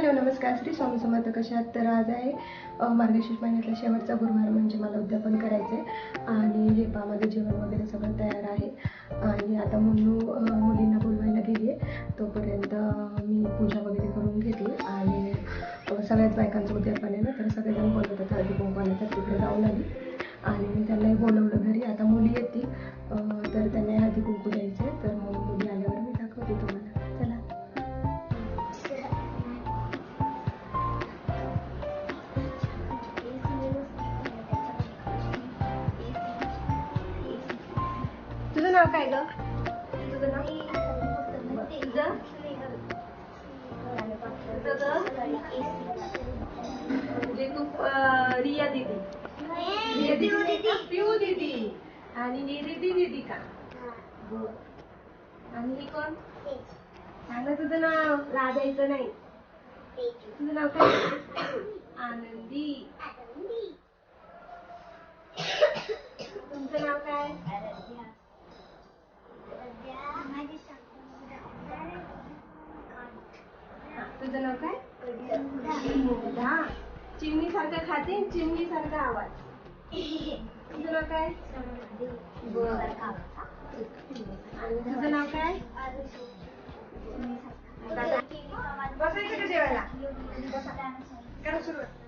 Hello नमस्कार. श्री स्वामी समर्थ कशा आहात? तर आज आहे मार्गशीर्ष महिन्यातला शेवटचा गुरुवार म्हणजे मला उद्यापन करायचं आहे आणि हे पामध्ये जेवण वगैरे सगळं तयार आहे. आणि आता मुन्नू मुलींना बोलवायला गेली आहे. तोपर्यंत मी पूजा वगैरे करून घेतली आणि सगळ्याच बायकांचं उद्यापन आहे ना तर सगळेजण बोलत होते हळदी कुंकवाला तर तिकडे जाऊन आली. आणि मी त्यांनाही बोलवलं घरी. आता मुली येतील. तर त्यांना आधी कुंकू द्यायचं नाव काय ग? तुझं नाव? तुझं म्हणजे तू रिया दिदी. रिया दिदी पिऊ दिदी. आणि ही दिदी का. आणि ही कोण? सांग तुझं नाव. लाजायचं नाही. तुझं नाव काय? आनंदी तुमचं नाव काय हा, तुझं नाव काय? मुग्धा चिमणी सारखं खाते चिमणी सारखा आवाज. तुझं नाव काय? आणि तुझं नाव काय? बसायचं का जेवायला? करा सुरुवात.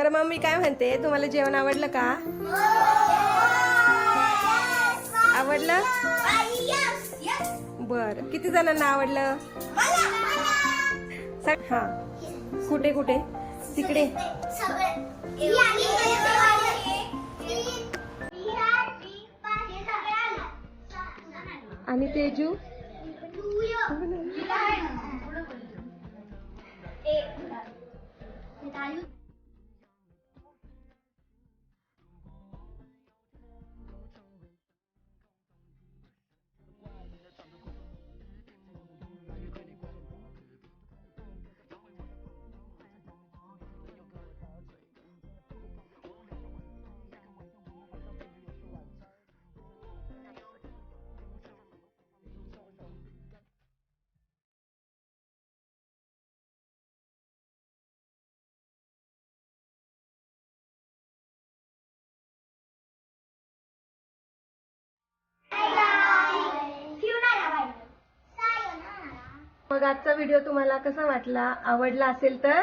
बरं मग मी काय म्हणते? तुम्हाला जेवण आवडलं का? आवडलं? बर किती जणांना आवडलं? हा. कुठे कुठे? तिकडे. आणि तेजू? मग आजचा व्हिडिओ तुम्हाला कसा वाटला? आवडला असेल तर